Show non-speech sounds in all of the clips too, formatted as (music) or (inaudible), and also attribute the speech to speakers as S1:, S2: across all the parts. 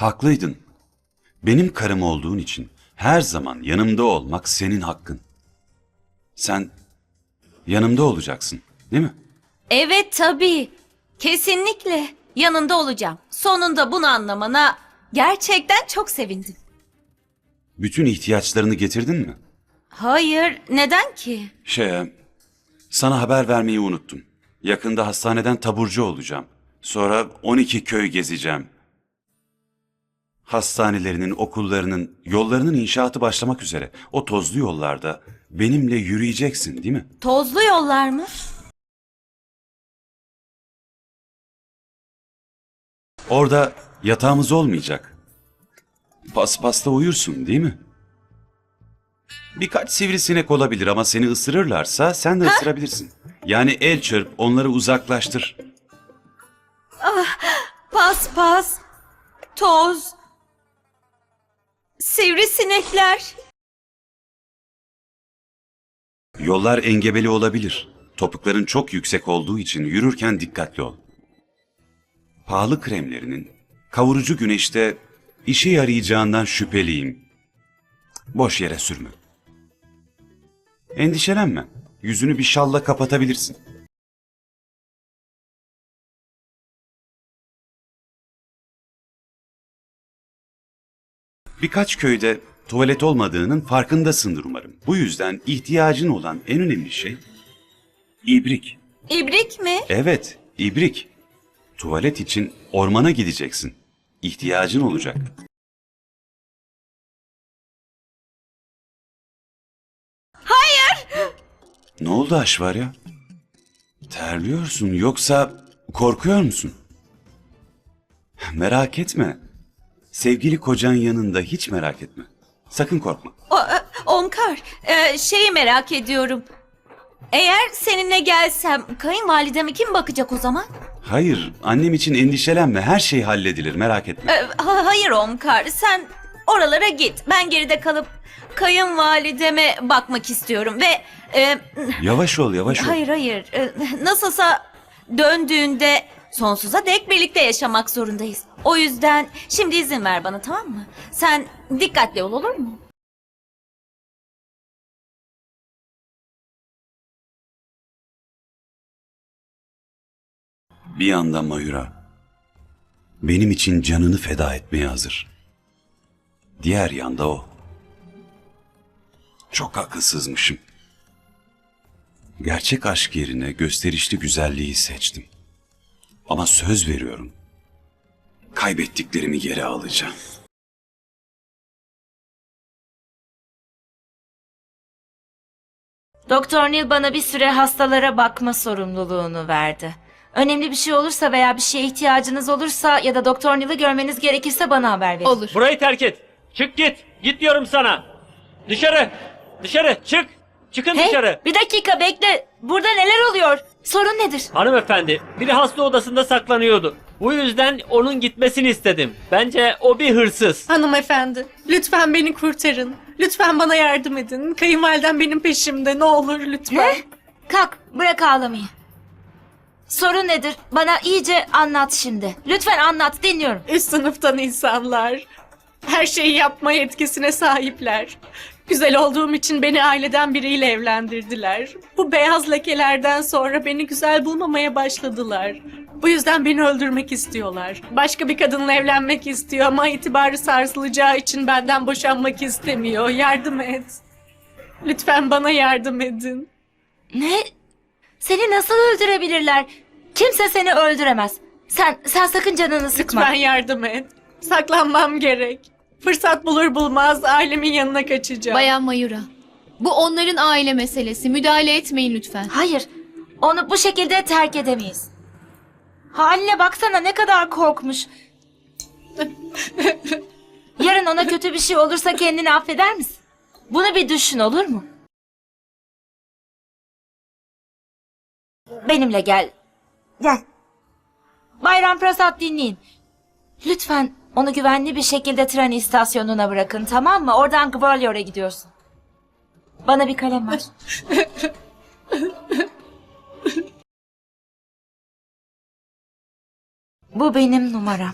S1: Haklıydın. Benim karım olduğun için her zaman yanımda olmak senin hakkın. Sen yanımda olacaksın, değil mi?
S2: Evet tabii. Kesinlikle. Yanında olacağım. Sonunda bunu anlamana gerçekten çok sevindim.
S1: Bütün ihtiyaçlarını getirdin mi?
S2: Hayır, neden ki?
S1: Şey, sana haber vermeyi unuttum. Yakında hastaneden taburcu olacağım. Sonra 12 köy gezeceğim. Hastanelerinin, okullarının, yollarının inşaatı başlamak üzere. O tozlu yollarda benimle yürüyeceksin değil mi?
S2: Tozlu yollar mı?
S1: Orada yatağımız olmayacak. Paspasta uyursun değil mi? Birkaç sivrisinek olabilir ama seni ısırırlarsa sen de ısırabilirsin. Yani el çırp onları uzaklaştır.
S2: Pas pas. Toz. Sivrisinekler.
S1: Yollar engebeli olabilir. Topukların çok yüksek olduğu için yürürken dikkatli ol. Pahalı kremlerinin kavurucu güneşte işe yarayacağından şüpheliyim. Boş yere sürme. Endişelenme. Yüzünü bir şalla kapatabilirsin. Birkaç köyde tuvalet olmadığının farkındasındır umarım. Bu yüzden ihtiyacın olan en önemli şey ibrik.
S2: İbrik mi?
S1: Evet, ibrik. Tuvalet için ormana gideceksin. İhtiyacın olacak.
S2: Hayır.
S1: Ne oldu Aşvarya? Terliyorsun yoksa korkuyor musun? Merak etme. Sevgili kocan yanında hiç merak etme. Sakın korkma.
S2: O, e, Omkar, e, şeyi merak ediyorum. Eğer seninle gelsem kayınvalideme kim bakacak o zaman?
S1: Hayır, annem için endişelenme. Her şey halledilir, merak etme.
S2: E, ha- hayır Omkar, sen oralara git. Ben geride kalıp kayınvalideme bakmak istiyorum ve... e,
S1: Yavaş ol, yavaş ol.
S2: hayır hayır, e, nasılsa döndüğünde sonsuza dek birlikte yaşamak zorundayız. O yüzden şimdi izin ver bana tamam mı? Sen dikkatli ol olur mu?
S1: Bir yanda Mayura. Benim için canını feda etmeye hazır. Diğer yanda o. Çok akılsızmışım. Gerçek aşk yerine gösterişli güzelliği seçtim. Ama söz veriyorum. Kaybettiklerimi geri alacağım.
S3: Doktor Neil bana bir süre hastalara bakma sorumluluğunu verdi. Önemli bir şey olursa veya bir şeye ihtiyacınız olursa ya da Doktor Neil'i görmeniz gerekirse bana haber verin.
S4: Olur.
S5: Burayı terk et. Çık git. Git diyorum sana. Dışarı. Dışarı. Çık. Çıkın
S3: Hey,
S5: dışarı.
S3: bir dakika bekle. Burada neler oluyor? Sorun nedir?
S5: Hanımefendi, biri hasta odasında saklanıyordu. Bu yüzden onun gitmesini istedim. Bence o bir hırsız.
S4: Hanımefendi, lütfen beni kurtarın. Lütfen bana yardım edin. Kayınvalidem benim peşimde. Ne olur lütfen.
S3: Ne? Kalk, bırak ağlamayı. Sorun nedir? Bana iyice anlat şimdi. Lütfen anlat, dinliyorum.
S4: Üst sınıftan insanlar. Her şeyi yapma yetkisine sahipler. Güzel olduğum için beni aileden biriyle evlendirdiler. Bu beyaz lekelerden sonra beni güzel bulmamaya başladılar. Bu yüzden beni öldürmek istiyorlar. Başka bir kadınla evlenmek istiyor ama itibarı sarsılacağı için benden boşanmak istemiyor. Yardım et. Lütfen bana yardım edin.
S3: Ne? Seni nasıl öldürebilirler? Kimse seni öldüremez. Sen, sen sakın canını sıkma.
S4: Lütfen yardım et. Saklanmam gerek. Fırsat bulur bulmaz ailemin yanına kaçacağım.
S6: Bayan Mayura. Bu onların aile meselesi. Müdahale etmeyin lütfen.
S3: Hayır. Onu bu şekilde terk edemeyiz. Haline baksana ne kadar korkmuş. Yarın ona kötü bir şey olursa kendini affeder misin? Bunu bir düşün olur mu? Benimle gel. Gel. Bayram Prasad dinleyin. Lütfen onu güvenli bir şekilde tren istasyonuna bırakın tamam mı? Oradan Gwalior'a gidiyorsun. Bana bir kalem ver. (laughs) Bu benim numaram.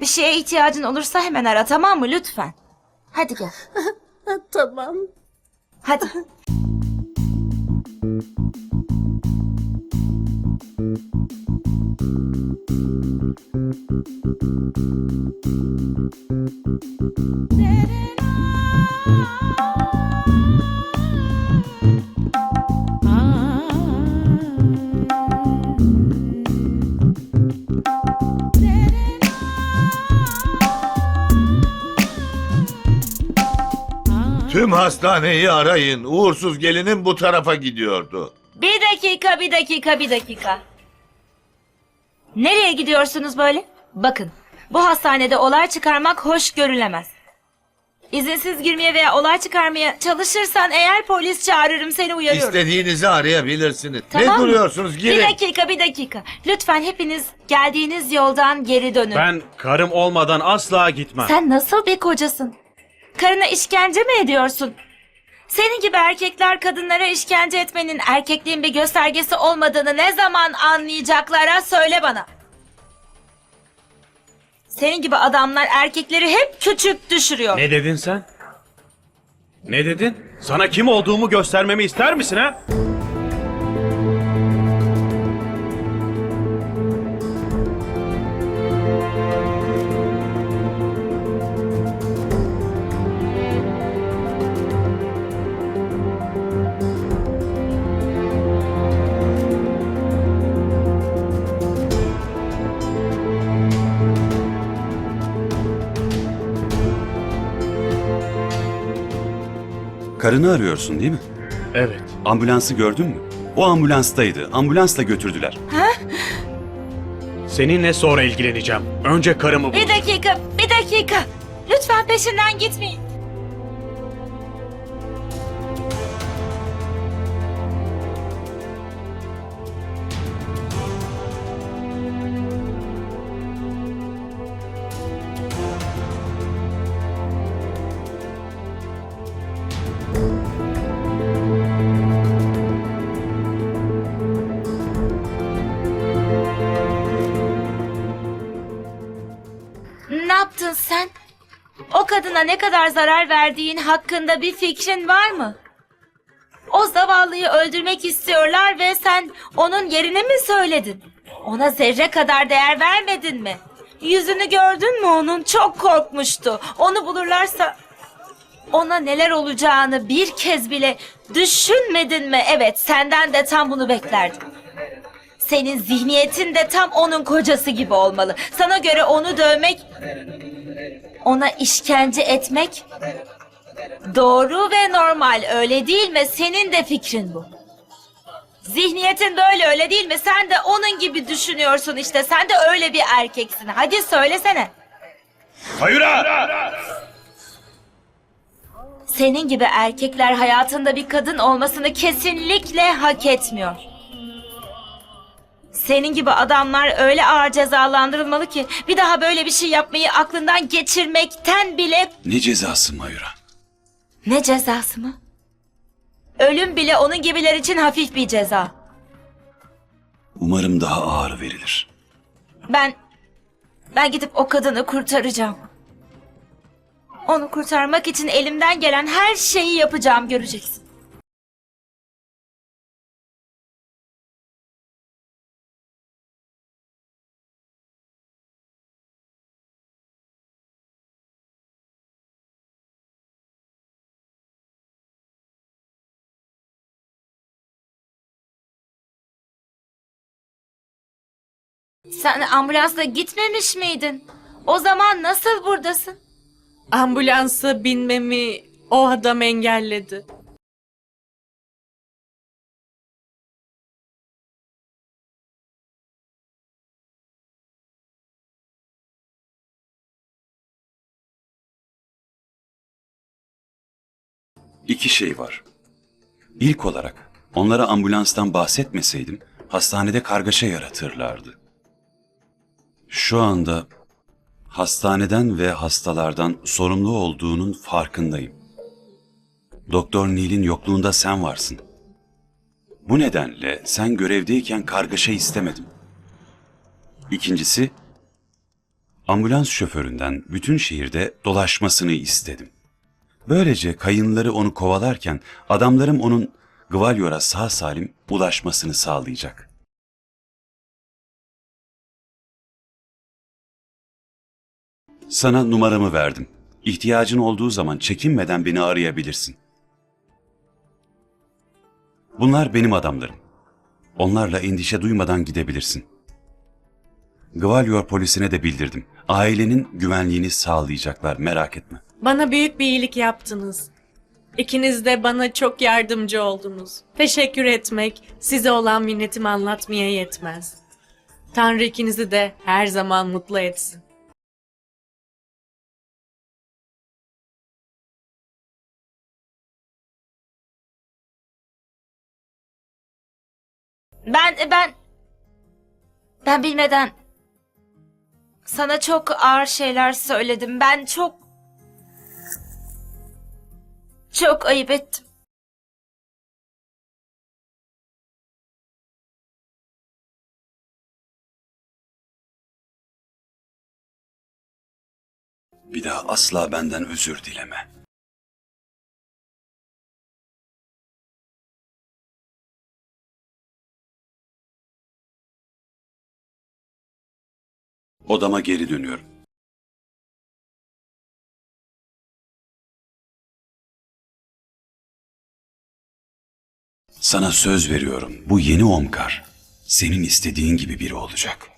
S3: Bir şeye ihtiyacın olursa hemen ara tamam mı lütfen? Hadi gel. (laughs)
S4: Tamam.
S3: Hadi. (laughs)
S7: hastaneyi arayın. Uğursuz gelinin bu tarafa gidiyordu.
S3: Bir dakika, bir dakika, bir dakika. Nereye gidiyorsunuz böyle? Bakın, bu hastanede olay çıkarmak hoş görülemez. İzinsiz girmeye veya olay çıkarmaya çalışırsan eğer polis çağırırım seni uyarıyorum.
S7: İstediğinizi arayabilirsiniz.
S3: Tamam
S7: ne
S3: mı?
S7: duruyorsunuz?
S3: Bir
S7: Girin.
S3: dakika, bir dakika. Lütfen hepiniz geldiğiniz yoldan geri dönün.
S8: Ben karım olmadan asla gitmem.
S3: Sen nasıl bir kocasın? Karına işkence mi ediyorsun? Senin gibi erkekler kadınlara işkence etmenin erkekliğin bir göstergesi olmadığını ne zaman anlayacaklara söyle bana. Senin gibi adamlar erkekleri hep küçük düşürüyor.
S8: Ne dedin sen? Ne dedin? Sana kim olduğumu göstermemi ister misin ha?
S1: Karını arıyorsun değil mi?
S8: Evet.
S1: Ambulansı gördün mü? O ambulanstaydı. Ambulansla götürdüler.
S8: Seninle sonra ilgileneceğim. Önce karımı bul.
S3: Bir dakika, bir dakika. Lütfen peşinden gitmeyin. O kadına ne kadar zarar verdiğin hakkında bir fikrin var mı? O zavallıyı öldürmek istiyorlar ve sen onun yerine mi söyledin? Ona zerre kadar değer vermedin mi? Yüzünü gördün mü onun? Çok korkmuştu. Onu bulurlarsa ona neler olacağını bir kez bile düşünmedin mi? Evet, senden de tam bunu beklerdim. Senin zihniyetin de tam onun kocası gibi olmalı. Sana göre onu dövmek, ona işkence etmek doğru ve normal öyle değil mi? Senin de fikrin bu. Zihniyetin böyle öyle değil mi? Sen de onun gibi düşünüyorsun işte. Sen de öyle bir erkeksin. Hadi söylesene.
S7: Hayır!
S3: Senin gibi erkekler hayatında bir kadın olmasını kesinlikle hak etmiyor. Senin gibi adamlar öyle ağır cezalandırılmalı ki bir daha böyle bir şey yapmayı aklından geçirmekten bile
S1: Ne cezası Mayura?
S3: ne cezası mı? Ölüm bile onun gibiler için hafif bir ceza.
S1: Umarım daha ağır verilir.
S3: Ben ben gidip o kadını kurtaracağım. Onu kurtarmak için elimden gelen her şeyi yapacağım göreceksin. Sen ambulansla gitmemiş miydin? O zaman nasıl buradasın?
S4: Ambulansa binmemi o adam engelledi.
S1: İki şey var. İlk olarak onlara ambulanstan bahsetmeseydim hastanede kargaşa yaratırlardı. Şu anda hastaneden ve hastalardan sorumlu olduğunun farkındayım. Doktor Neil'in yokluğunda sen varsın. Bu nedenle sen görevdeyken kargaşa istemedim. İkincisi, Ambulans şoföründen bütün şehirde dolaşmasını istedim. Böylece kayınları onu kovalarken adamlarım onun Gvalyor'a sağ salim ulaşmasını sağlayacak. Sana numaramı verdim. İhtiyacın olduğu zaman çekinmeden beni arayabilirsin. Bunlar benim adamlarım. Onlarla endişe duymadan gidebilirsin. Gvalyor polisine de bildirdim. Ailenin güvenliğini sağlayacaklar merak etme.
S4: Bana büyük bir iyilik yaptınız. İkiniz de bana çok yardımcı oldunuz. Teşekkür etmek, size olan minnetimi anlatmaya yetmez. Tanrı ikinizi de her zaman mutlu etsin.
S3: Ben ben ben bilmeden sana çok ağır şeyler söyledim. Ben çok çok ayıp ettim.
S1: Bir daha asla benden özür dileme. Odama geri dönüyorum. Sana söz veriyorum. Bu yeni Omkar senin istediğin gibi biri olacak.